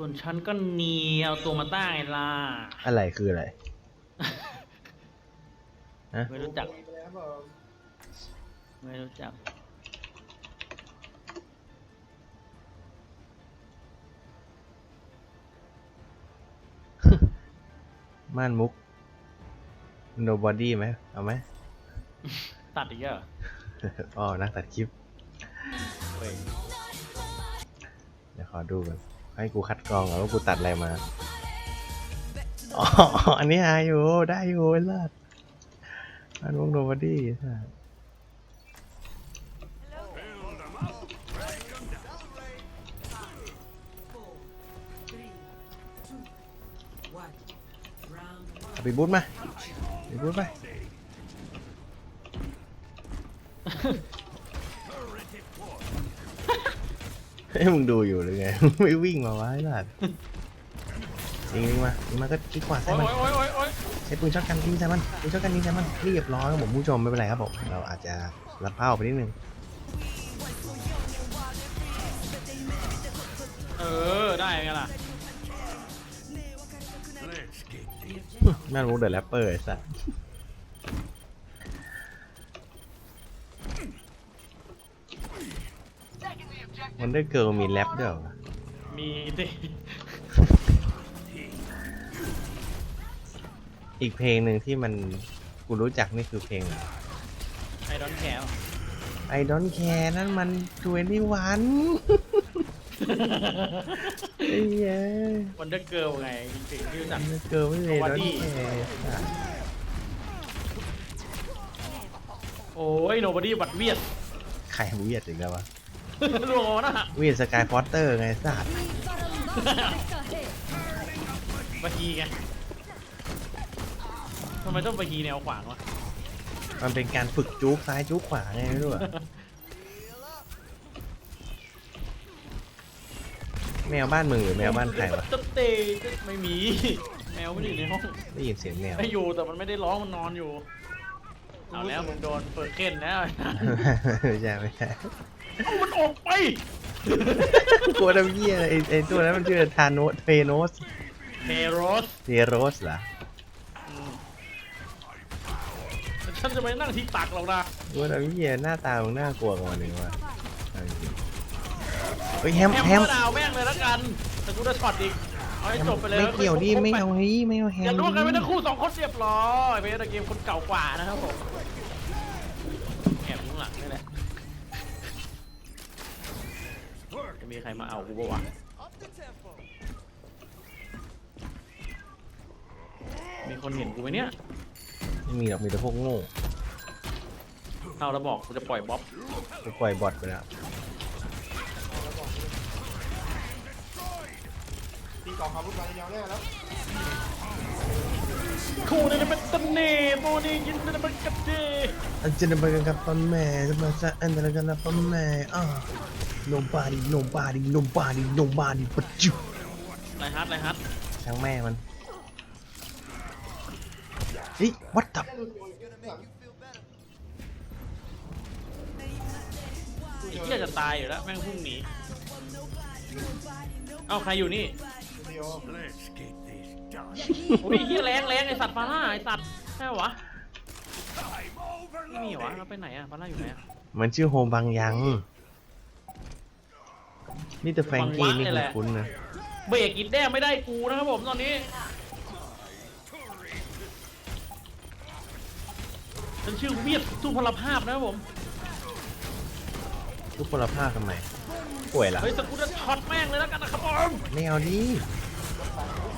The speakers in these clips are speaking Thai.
ส่วนฉันก็หนีเอาตัวมาใต้ล่ะอะไรคืออะไร ฮะ ไม่รู้จัก ไปแล้วผมไม่รู้จัก ม่านมุก nobody ไหมเอาไหม ตัดอีกแล้วเหรออ๋อนักตัดคลิป เว้ย เดี๋ยวขอดูกัน ให้กูคัดกรองก่อนว่ากูตัดอะไรมา อ๋อ อันนี้หาอยู่ ได้อยู่ไอ้สัสม่านมุก nobody สัสเอาไปบูทมาไปบูทไป เฮ้ยมึงดูอยู่หรือไง ไม่วิ่งมาไว้ล่ะยิงยิงมายิงมาก็คลิกขวาใส่โอ๊ยมันโอ๊ยโอ๊ยโอ๊ยใช้ปืนช็อตกันยิงใส่มันปืนช็อตกันยิงใส่มันเรียบร้อยครับผมผู้ชมไม่เป็นไรครับผมเราอาจจะรับเป้าไปนิดนึงเออ ได้ไงล่ะ แม่นมุกเดอะแรปเปอร์ไอ้สัส มันได้เกิร์ลมีแรปด้วยเหรอมีดิอีกเพลงหนึ่งที่มันกูรู้จักนี่คือเพลงไอรอนแคล I don't care นั่นมัน21ไอ้เหี้ยวันเดอร์เกิลไงจริงๆที่รู้จัก เกิร์ลไม่เลย Nobody don't care โอ้ยโนบอดี้บัตเวียดใครเวียดอีกแล้ววะ รวนะเวียดสกายฟอสเตอร์ไงสัตว์บาฮีไงทำไมต้องบาฮีแนวขวางวะมันเป็นการฝึกจุกซ้ายจุกขวาไงไม่รู้อะแมวบ้านมึงหรือแมวบ้านใครวะจะเตะไม่มี แมวไม่ได้อยู่ในห้องได้ยินเสียงแมวไม่อยู่แต่มันไม่ได้ร้องมันนอนอยู่ เอาแล้วมึงโดนเปิดเค้นแล้ว ไม่ใช่ไม่ใช่ เอามันออกไป กลัวทำเหี้ยอะไรไอ้ไอ้ตัวนั้นมันชื่อทานโนเทโนสเมโรสเทโรสเหรออืมฉันจะไปนั่งที่ตักหรอกนะกลัวทำเหี้ยหน้าตามึงน่ากลัวกว่าหนึ่งว่ะเอาจริงๆเฮ้ยแฮมแฮมแฮมก็ดาวแม่งเลยแล้วกัน แต่กูจะช็อตอีก เอาให้จบไปเลยไม่เกี่ยวดิไม่เอาเฮ้ยไม่เอาแฮอย่ามร่วมกันไปดิทั้งคู่สองคนเรียบร้อยเพชรเกมคนเก่ากว่านะครับผม มีใครมาเอากูปะวะ มีคนเห็นกูไหมเนี่ยไม่มีหรอกมีแต่พวกโง่เอาแล้วบอกกูจะปล่อยบ๊อบกูปล่อยบอทไปแล้วตีกล่องความวุ่นวายยาวแน่แล้วคู่นี้เป็นตันเน่โมนี่ยินดีเป็นกัดเดอันเจนไปกันกับพ่อแม่จะมาจะอันเดนกันนะพ่อแม่อ่า nobody nobody nobody nobody but you ไรฮัทไรฮัทช่างแม่มันเฮ้ย what the ไอ้เหี้ยจะตายอยู่แล้วแม่งพุ่งหนี เอ้าใครอยู่นี่เดียวโอ้ยไอ้เหี้ยแรงแรงไอสัตว์ฟาร่าไอสัตว์ใช่เหรอวะไม่มีเหรอวะเราไปไหนอะฟาร่าอยู่ไหนอะมันชื่อโฮมบางยัง นี่แต่แฟรงกี้นี่คุณคุ้นๆนะ เบรกกินแด้ไม่ได้กูนะครับผมตอนนี้ฉันชื่อเวียดทุพพลภาพนะครับผม ทุกพลภาพทำไม ป่วยเหรอ เฮ้ยสกูตเตอร์ช็อตแม่งเลยแล้วกันนะครับผมไม่เอาดิ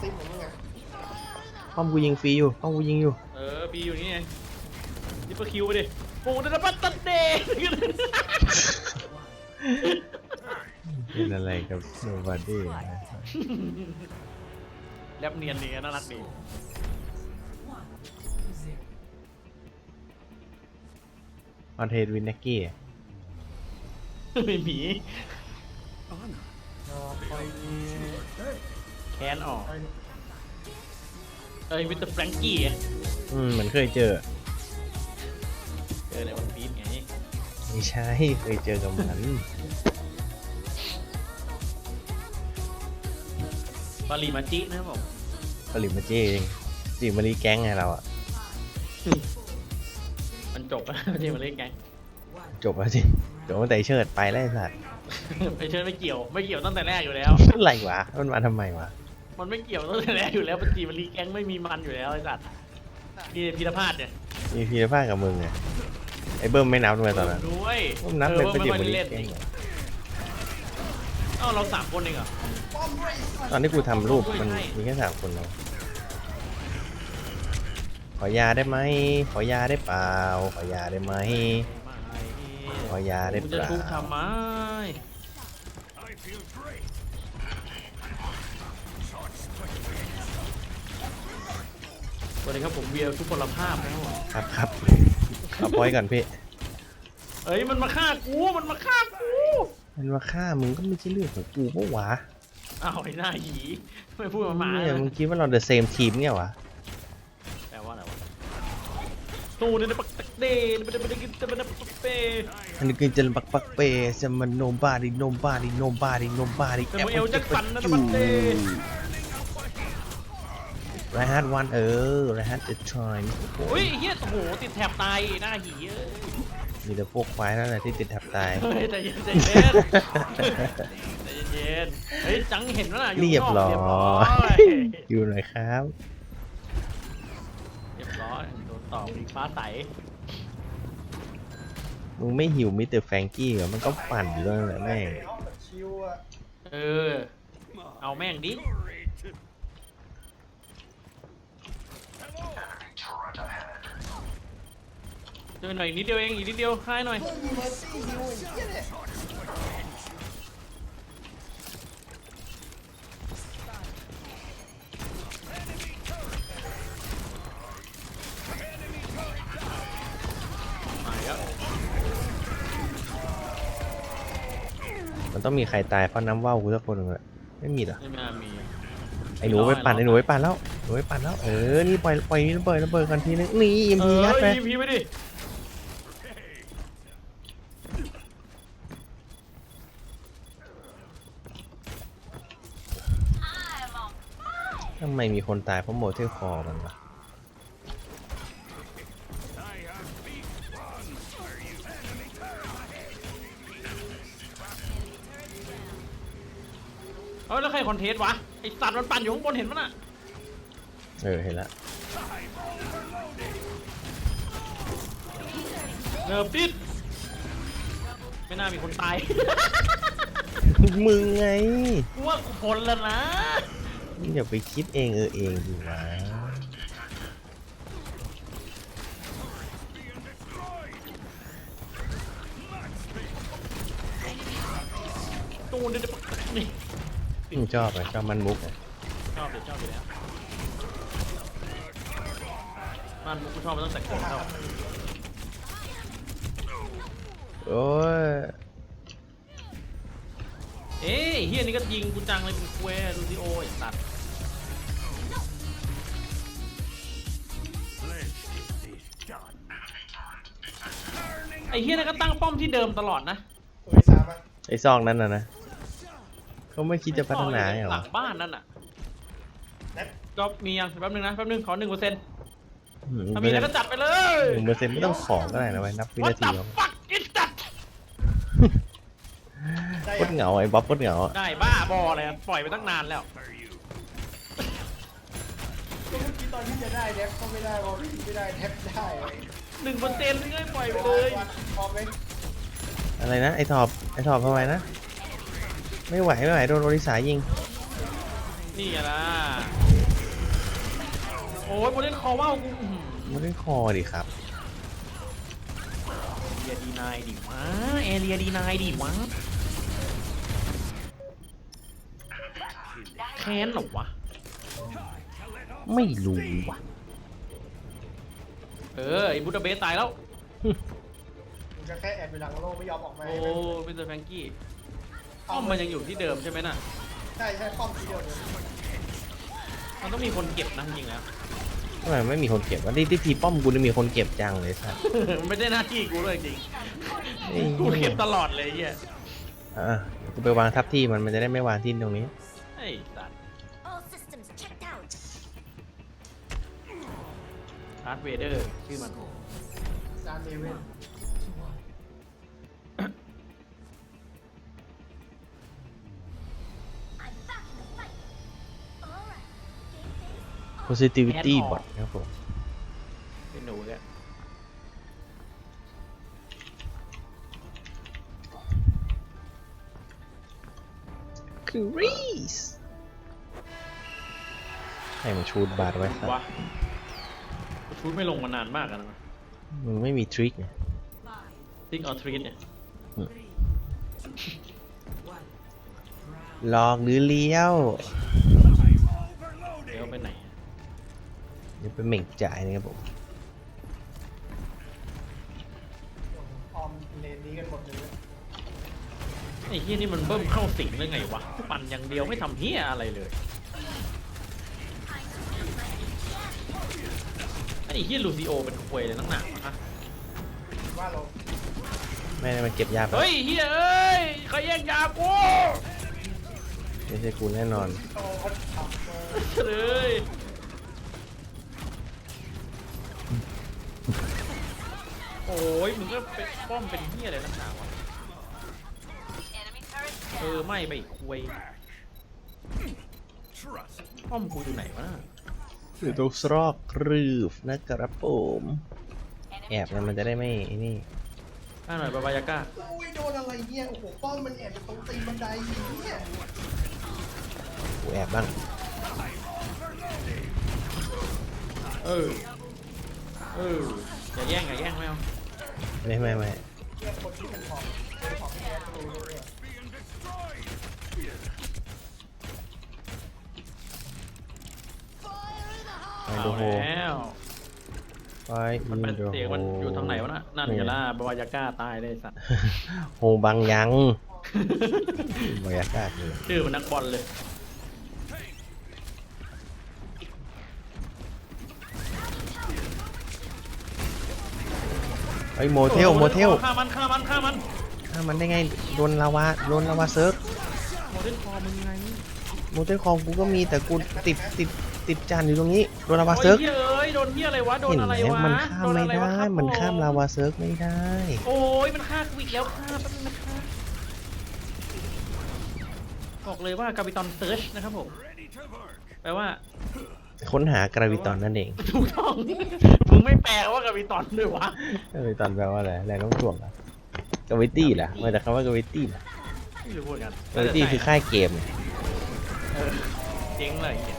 ซิมของมึงไงป้อมกูยิงฟรีอยู่ป้อมกูยิงอยู่ เออบีอยู่นี่ไงดิปเปอร์คิวไปดิ ปูดนะปัตตันเดย์ เป็นอะไรกับโนบอดี้แลบเนียนดีน่ารักดีออนเทดวินนักกี้ไม่มีอ่าคอยมีแคนออกคอยเอ้ยมิสเตอร์แฟรงกี้อะอืมเหมือนเคยเจอ เจอในวันพีชไง ไม่ใช่ เคยเจอกับมัน ปารีมาจินะครับผมผลิตมาเจ๊เองจีมารีแก๊งไงเราอะมันจบแล้วไม่ใช่มาเล่นไง จบแล้วสิจบตั้งแต่ไอ้เชิดไปแล้วไอ้สัตว์ไม่เชิญไม่เกี่ยวไม่เกี่ยวตั้งแต่แรกอยู่แล้ว อะไรวะมันมาทำไมวะมันไม่เกี่ยวตั้งแต่แรกอยู่แล้วปจีมารีแก๊งไม่มีมันอยู่แล้วไอ้สัตว์นี่พีรพาดเนี่ยมีพีรภาคกับมึงไงไอ้เบิ้มไม่นับด้วยตอนนั้นด้วยผมนับเป็นออเป็นไม่เด็กค่อยมาได้รีเล่นแก๊งเหรอเอ้าเราสามคนเองเหรอตอนที่กูทำรูปมันใช่มีแค่สามคนเนาะขอยาได้ไหม ขอยาได้เปล่า ขอยาได้ไหม ขอยาได้กูเปจะล่าทุบทำไมสวัสดีครับผมเวียทุกพลภาพนะครับผมครับครับเอาพอยก่อนพี่ เอ้ยมันมาฆ่ากู มันมาฆ่ากู มันมาฆ่ามึงก็ไม่ใช่เรื่องของกูปะวะอ้าวไอ้หน้าหีไม่พูดมาหมาเนี่ยมึงคิดว่าเรา the same team เนี่ยวะแปลว่าอะไรวะตูเนี่ยปักตักเดนมันจะมันจะกินจะมันจะปักเปอันนี้คือจะปักปักเปจะมันโนบาดิโนบาดิโนบาดิโนบาดิแต่มึงเอลแจ็คสันนะปักเดไรฮัทวันเออไรฮัทจะทรอยโอ้ยไอ้เฮียโอ้โหติดแถบตายหน้าหีเอ้ย มีแต่พวกควายนั่นแหละที่ติดแทับตาย เฮ้ยใจเย็นใจเย็นใจเย็นเฮ้ยจังเห็นว่าน่ะอยู่เรียบข้างนร้อกอย เรียบร้อยอยู่หน่อยครับ เรียบร้อยโดนต่ออีกฟ้าใสมึงไม่หิวมิสเตอร์แฟรงกี้เหรอ มันก็ปั่นอยู่แล้วนั่นแหละแม่งเอาแบบชิวอะเออเอาแม่งดิ เจอหน่อยอีกนิดเดียวเองอีกนิดเดียวคลายหน่อยเฮ้ยมีเมอร์ซี่ฮิวไอ้เหี้ยเนี่ยมาอีกแล้วมันต้องมีใครตายเพราะน้ำว่าวกูสักคนหนึ่งอะไม่มีเหรอไม่น่ามี ไอ้หนูไปปั่นไอ้หนูไปปั่นแล้วหนูไปปั่นแล้วเออนี่ปล่อยปล่อยนี่ระเบิดระเบิดกันทีนึงนี่ยิมเอพีอยัดไป ยิงพีไปดิ ทำไมมีคนตายเพราะโมเทลคอมันวะเฮ้ยแล้วใครคอนเทสต์วะ ไอสัตว์มันปั่นอยู่ข้างบนเห็นมั้ยน่ะ เออ เห็นละเนิร์ฟดิดไม่น่ามีคนตาย มึงไง กูว่ากูพ้นแล้วนะมึง อย่าไปคิดเองเออเองดิวะตูนเดี๋ยวนี่มึงชอบอะชอบมันมุกอะชอบเดี๋ยวชอบอยู่แล้วบ้านมุกกูชอบมาตั้งแต่เกิดแล้วโอ้ย เอ้ยเฮียนี่ก็ยิงกูจังเลยเป็นแควร์ดูสิโอไอสัตว์ไอเฮียนี่ก็ตั้งป้อมที่เดิมตลอดนะตัวที่สามอะไอ้ซองนั้นน่ะนะเขาไม่คิดจะพัฒนาเหรหลัองบ้านนั่นอะแน็กก็มียังแป๊บนึงนะแป๊บนึงขอหนึ่งเปอร์เซ็นต์อืมถ้ามีแล้วก็จัดไปเลยหนึ่งเปอร์เซ็นต์ไม่ต้องของก็ได้นะไว้นับวิ What นาที the เอา fuck is that ได้ โคยัตงรเหงาไอ้บ๊อบโคตรเหงาอะได้บ้าบอเลยอะปล่อยไปตั้งนานแล้วก็เมื่อกี้ตอนที่จะได้แท็บก็ไม่ได้พอไม่ได้แท็บได้หนึ่งเปอร์เซ็นต์นี่ก็ปล่อยไปเลยพร้อมไหมอะไรนะไอ้ทอบไอ้ทอบทำไมนะ ไม่ไหวไม่ไหวโดนโอริสายิงนี่ไงล่ะโอ้ยโมเดลคอว่าวกูอื้อหือไม่ได้คอดิครับ เรียดีนายดิวะแอเรียดีนายดิวะ ค้นเหรอวะ ไม่รู้ว่ะ เออไอ้บูดาเบสตายแล้ว มึงจะแค่แอบไปหลังโลกไม่ยอมออกมาโอ้มิสเตอร์แฟรงกี้ป้อมมันยังอยู่ที่เดิมใช่ไหมน่ะ ใช่ใช่ป้อมทีเดียวเลยมันต้องมีคนเก็บนะจริงๆแล้ว ทำไมไม่มีคนเก็บวะที่ที่ทีป้อมกูนี่มีคนเก็บจังเลยสัสมันไม่ได้หน้าที่กูเลยจริงเอ้ยกูเก็บตลอดเลยไอ้เฮียอะเดี๋ยวกูไปวางทับที่มันมันจะได้ไม่วางที่ตรงนี้ ไอ้สัตาร์ดเวเดอร์ชื่อมันจานเดเวนโ positivity bot ครับผมเป็นหนูเลยคือรีสให้มันชูดบาทไว้ครับวะ ชุดไม่ลงมานานมากแล้วนะมึงไม่มีทริคไงติ๊กออทรีเนี่ยหลอกหรือเลี้ยวเดี๋ยวไปไหนอะเดี๋ยวไปเหม่งจ่ายนะครับผม ออมเลนนี้กันหมดเลย ไอ้เฮียนี่มันเบิ่มเข้าสิงได้ไงวะปั่นอย่างเดียวไม่ทำเฮียอะไรเลย อ้เฮียลูซิโอเป็นควยเลยนักหนาวะฮะว่าเราไม่ได้มันเก็บยาไปเฮ้ยเฮียเอ้ยใครแย่งยากูไม่ใช่กูแน่นอนโตเขาทำมาเลยโอ้ยมึงก็เป็นป้อมเป็นเฮียอะไรนักหนาวะเออไม่ไปอีกควยป้อมกูอยู่ไหนวะน่ะ อยู่ตรงซอกรืบนะครับผมแอบเนี่ยมันจะได้ไม่ไอ้นี่อ่าหน่อยบาบายาก้าโอ้ยโดนอะไรเนี่ยโอ้โหป้อมมันแอบอยู่ตรงตีนบันไดเนี่ยกูแอบบ้างเออเอออย่าแย่งอย่าแย่งไม่เอาไม่ไม่ไม่เนี่ยคนที่เป็นของเป็นของ เอาดูโฮแล้วไปมันเป็นดูเสียงมันอยู่ทางไหนวะน่ะนั่นไงล่ะบาวายาก้าตายเลยสัตว์โฮบังยังบรรยากาศเลยชื่อมันนักบอลเลยไอ้ยโมเทลโมเทลฆ่ามันฆ่ามันฆ่ามันถ้ามันได้ไงโดนลาวาโดนลาวาเซิร์ฟโมเดลคอมึงไง โมเทลคองกูก็มีแต่กูติดติด ติดจานอยู่ตรงนี้โดนลาวาโอ้ยเซิร์ฟเหี้ยเอ้ยโดนเฮียอะไรวะโดนเห็นอะไรไหมวะมันข้ามโดนไม่อะไรได้วะครับมันข้ามผลาวาเซิร์ฟไม่ได้ โอ้ยมันฆ่ากูอีกแล้วฆ่าแป๊บนึงนะคะบอกเลยว่ากาบิตอนเซิร์ชนะครับผมแปลว่าค้นหากราวิตอนนั่นเองถูกต้อง มึงไม่แปลว่ากาบิตอนด้วยวะกราวิตอนแปลว่าอะไรแรงโน้มถ่วงเหรอกราวิตี้เหรอมาจากคำว่ากราวิตี้เหรอไม่รู้พูดกันกราวิตี้คือค่ายเกม เออเจ๊งเลยจะ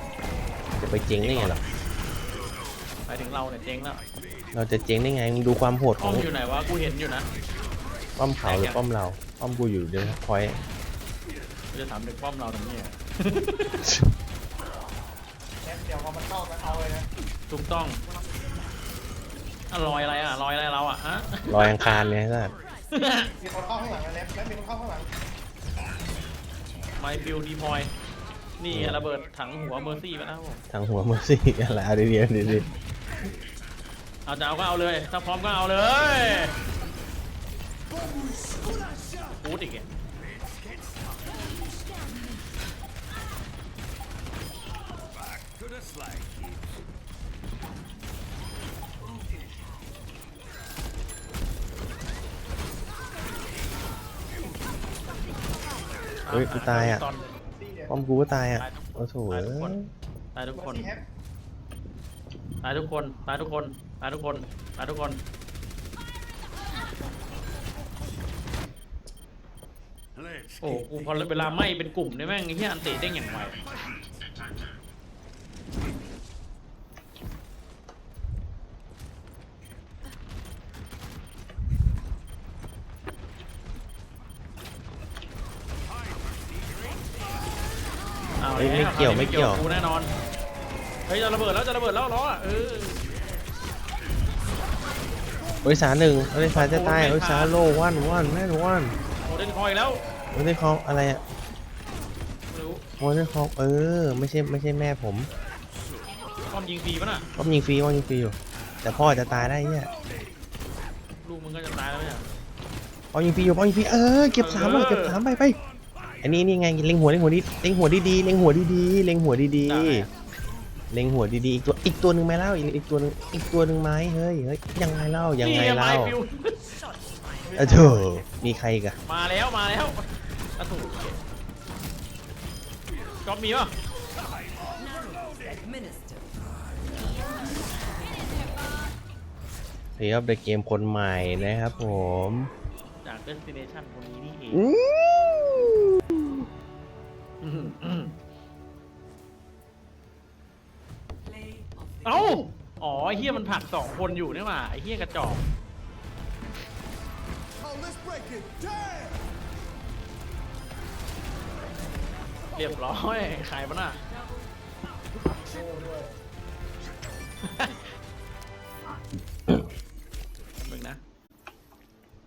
ไปเจ๊งได้ไงหรอไปถึงเราเนี่ยเจ๊งแล้วเราจะเจ๊งได้ไงมึงดูความโหดขป้อองมอยู่ไหนวะกูเห็นอยู่นะป้อมเขาหรือป้อมเราป้อมกูอยู่เดนพอยต์กูจะถามเด็กป้อมเราตรงนี้อะแอบเดี๋ยวพอมันเข้ามาเอาเลยนะถูกต้องอะลอยอะไรอะลอยอะไรเราอะฮะ ลอยอังคารเนี่ยสัสมีคนเข้าข้างหลังนะแนบแล้วมีคนเข้าข้างหลังไมบิ วดีพอยนี่ระเบิดถังหัวเมอร์ซี่ไปแล้วครับผมทางหัวเมอร์ซี่อะไรเอาดีๆเอาดีเอาจะเอาก็เอาเลย ถ้าพร้อมก็เอาเลยพูดอีกอะๆเฮ้ยกูตายอะ ตอนซี่เนี่ย ป้อมกูก็ตายอะโอ้โหตายทุกคน ตายทุกคนซี่แอปตายทุกคน ตายทุกคน ตายทุกคน ตายทุกคน โอ้กูพอเวลาไหม้เป็นกลุ่มเนี่ยแม่งไอ้เหี้ยอันเตะเด้งอย่างไว เฮ้ยแล้วไม่เกี่ยวไม่เกี่ยว กูแน่นอน เฮ้ยจะระเบิดแล้วจะระเบิดแล้วล้ออะเออโอ้ยสาหนึ่งโอ้ยสาจะตายโอ้ยสาโลวันวันแม่นวันโมเดลคอยแล้วโอ้ยได้คองอะไรอะไม่รู้โอ้ยได้คองเออ ไม่ใช่ไม่ใช่แม่ผมป้อมยิงฟรีปะน่ะป้อมยิงฟรีป้อมยิงฟรีอยู่ แต่พ่อจะตายได้เนี่ยลูกมึงก็จะตายแล้วเนี่ยป้อมยิงฟรีอยู่ป้อมยิงฟรีเออเก็บสามว่ะเก็บสามไปไป อันนี้นี่ไงเล็งหัวเล็งหัวดีเล็งหัวดีๆเล็งหัวดีๆเล็งหัวดีได้ ๆเล็งหัวดีๆอีกตัวอีกตัวหนึ่งไหมเล่าอีกอีกตัวหนึงอีกตัวหนึ่งไหมเฮ้ยเฮ้ยยังไงเล่ายังไงนี่เล่าไมฟิวเออเธอมีใครอีกอะมาแล้วมาแล้วกระถูกก๊อฟมีป่ะเรียบในเกมคนใหม่นะครับผม จากเดสติเนชันคนนี้นี่เอง อืม เอ้า อ๋อไอ้เฮียมันผลักสองคนอยู่นี่หว่าไอ้เฮียกระจอก Oh, let's break it. Damn! เรียบร้อยขายปะน่ะ